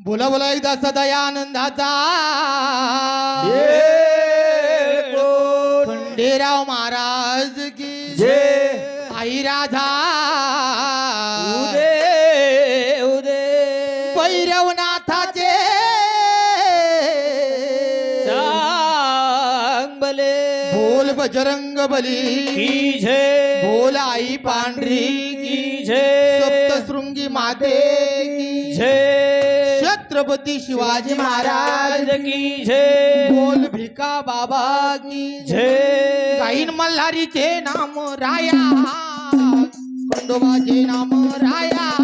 बोला बोला एकदा सदया आनंदाचा खंडेराव महाराज की जय. आई राधा. उदे उदे. भैरवनाथाचे. सांग बले बोल बजरंग बली. की जय बोल आई पांढरी. की जय सप्तशृंगी माते. की जय छत्रपती शिवाजी महाराज की जय. बोल भिका बाबा की जय. गाईन मल्हारीचे नाम राया. खंडोबाचे नाम राया.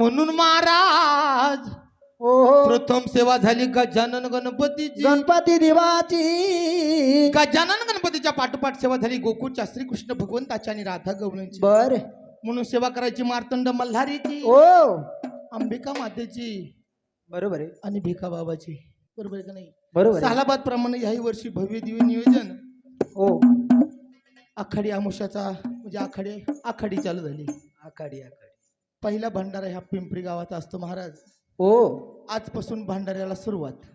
म्हणून महाराज ओ प्रथम सेवा झाली गजानन गणपतीची? गणपती देवाची. गजानन गणपतीच्या पाठोपाठ सेवा झाली? गोकुळच्या श्रीकृष्ण भगवंताची आणि राधा गवळणची बर. म्हणून सेवा करायची मार्तंड मल्हारीची ओ अंबिका मातेची बरोबर आहे. आणि भिका बाबाची. बरोबर आहे का नाही? बरोबर आहे. सालाबाद प्रमाणे याही वर्षी भव्य दिव्य नियोजन. ओ आखाडी आमुष्याचा म्हणजे आखाडी आखाडी चालू झाली. आखाडी आखाडी. पहिला भंडारा ह्या पिंपरी गावाचा असतो महाराज. ओ. आजपासून भंडाऱ्याला सुरुवात.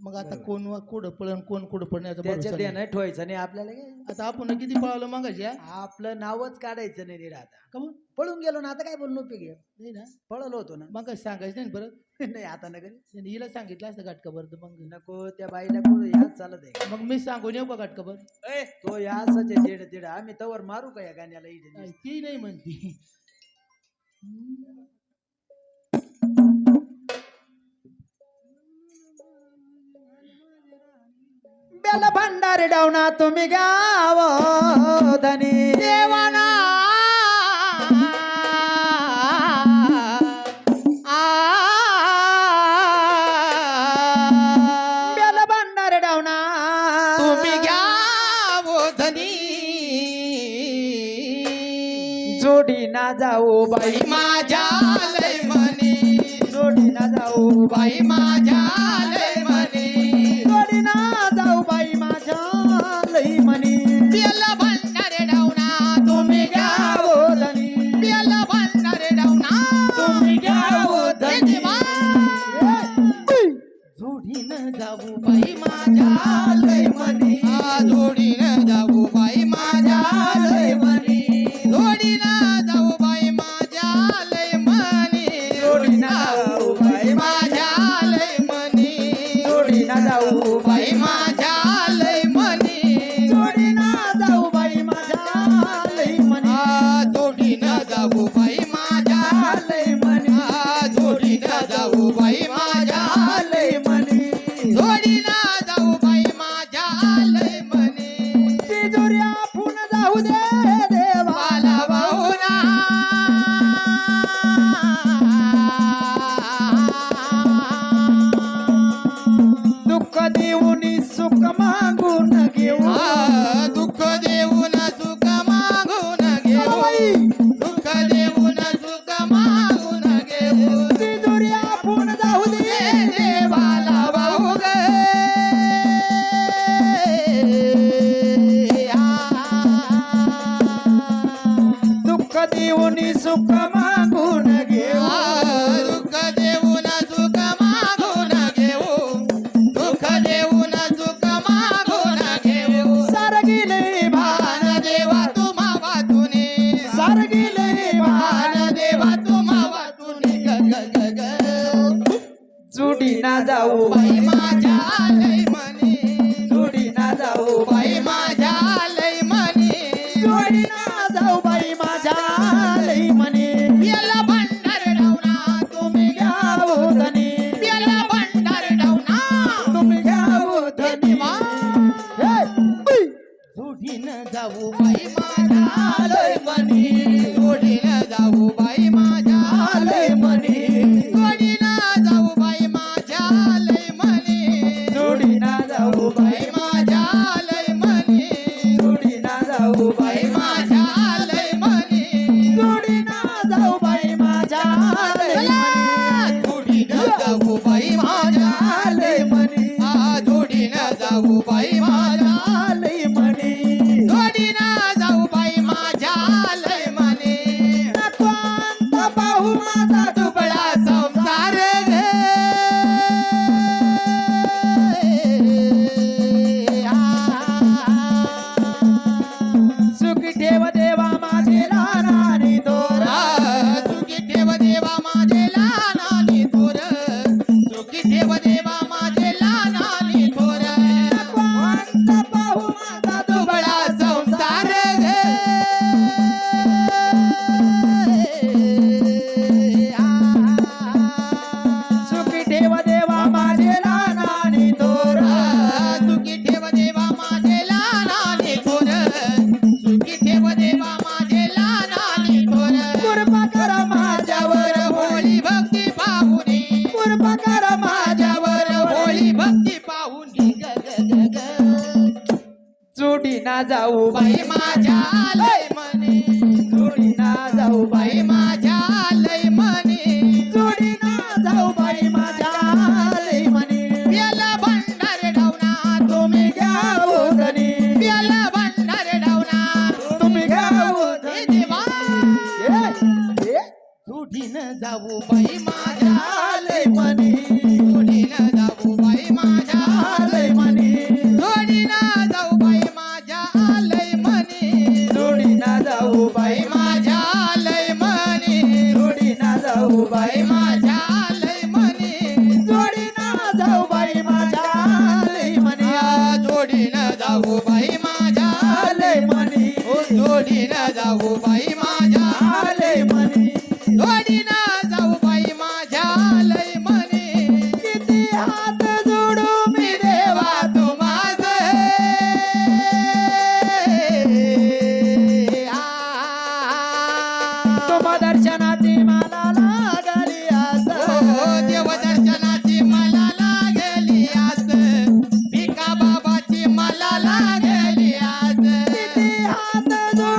मग आता कोण वा कुठं पळण कोण कुठं पळण्याचं त्याच्या भरोसा नाही. देणं ठेवायचं नाही आपल्याला काय? आता आपण किती पळावलं मागायची हा? आपलं नावच काढायचं नाही रे आता. का मग? पळून गेलो ना आता काय बोललो उपयोग आहे? नाही ना. पळलो होतो ना. मग काय सांगायचं नाही परत? नाही आता नगर नाही, हिला सांगितलं असतं गाठकाभर तर मग. नको त्या बाईला कोण याच चालत आहे? मग मी सांगून येऊ का गाठकाभर ए, तो या असंच आहे जेड जेड आम्ही तवर मारू का या गाण्याला इथे? ती नाही म्हणती. बेल भंडारी डावना तुम्ही गाव धनी देवाना बाई माझ्या लय म्हणे. जोडी ना जाऊ. बाई माझ्या लय म्हणे. जोडी ना जाऊ बाई माझ्या लई म्हणी. बेल भंडारे डावना तुम्ही घ्या धनी बेल भंडारे डावना तुम्ही घ्या देवा. जोडीनं जाऊ बाई माझ्या लय म्हणे. जोडीनं जाऊ बाई माझ्या सुख मागून घेऊ दुःख देऊन सुख मागून घेऊ दुःख देऊन सुख मागून घेऊ सरगिले भान देवा तुम्हा वाचून सरगिले भान देवा तुम्हा वाचून ग ग ग जुडी ना जाऊ बाई माझ्या जाऊ बाई माझ्या लय मनी. जोडी ना ना जाऊ बाई माझ्या लय मनी. जोडी ना जाऊ बाई माझ्या लय मनी. जोडी ना जाऊ बाई सोडी ना जाऊ बाई माझ्या लय मनी. सोडी ना जाऊ बाई माझ्या लय मनी. सोडी ना जाऊ बाई माझ्या लय मनी. याला भंडारे डावना तुम्ही घ्या ओझनी याला भंडारे डावना तुम्ही घ्या ओझनी देवा. ए, ए, सोडी न जाऊ बाई माझ्या लय मनी.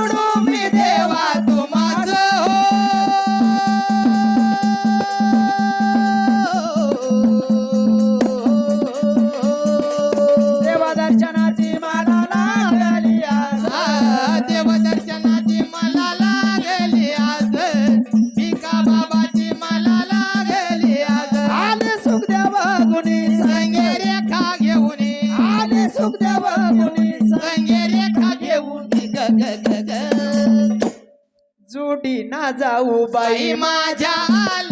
Bruno me deu a tua যাও বাই মা যাল